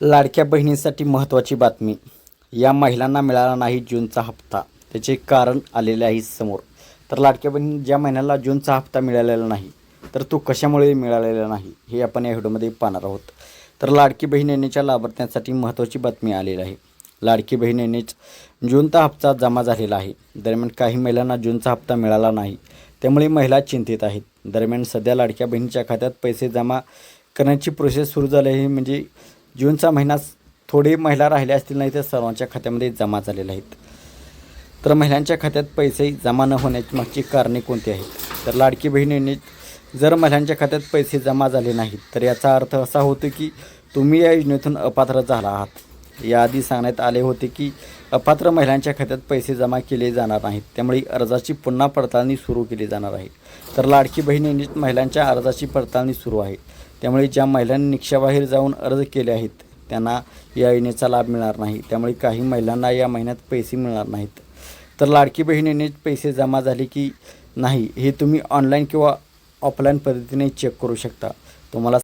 लाडक्या बहिणींसाठी महत्त्वाची बातमी. या महिलांना मिळाला नाही जूनचा हप्ता. त्याचे कारण आलेले आहे समोर. तर लाडक्या बहिणी ज्या महिन्याला जूनचा हप्ता मिळालेला नाही तर तो कशामुळे मिळालेला नाही हे आपण या व्हिडिओमध्ये पाहणार आहोत. तर लाडकी बहीण योजनेच्या लाभार्थ्यांसाठी महत्त्वाची बातमी आलेली आहे. लाडकी बहीण योजनेच जूनचा हप्ता जमा झालेला आहे. दरम्यान काही महिलांना जूनचा हप्ता मिळाला नाही त्यामुळे महिला चिंतित आहेत. दरम्यान सध्या लाडक्या बहिणीच्या खात्यात पैसे जमा करण्याची प्रोसेस सुरू झाली आहे म्हणजे जूनचा महिना थोडे महिला राहिल्या असतील नाही तर सर्वांच्या खात्यामध्ये जमा झालेले आहेत. तर महिलांच्या खात्यात पैसे जमा न होण्याची मागची कारणे कोणती आहेत? तर लाडकी बहीण योजनेत जर महिलांच्या खात्यात पैसे जमा झाले नाहीत तर याचा अर्थ असा होतो की तुम्ही या योजनेतून अपात्र झाला आहात. याआधी सांगण्यात आले होते की अपात्र महिलांच्या खात्यात पैसे जमा केले जाणार नाहीत. त्यामुळे अर्जाची पुन्हा पडताळणी सुरू केली जाणार आहे. तर लाडकी बहीण योजनेत महिलांच्या अर्जाची पडताळणी सुरू आहे. त्यामुळे ज्या महिलांनी निक्षाबाहेर जाऊन अर्ज केले आहेत त्यांना या योजनेचा लाभ मिळणार नाही. त्यामुळे काही महिलांना या महिन्यात पैसे मिळणार नाहीत. तर लाडकी बहीण योजनेत पैसे जमा झाले की नाही हे तुम्ही ऑनलाईन किंवा ऑफलाईन पद्धतीने चेक करू शकता. तुम्हाला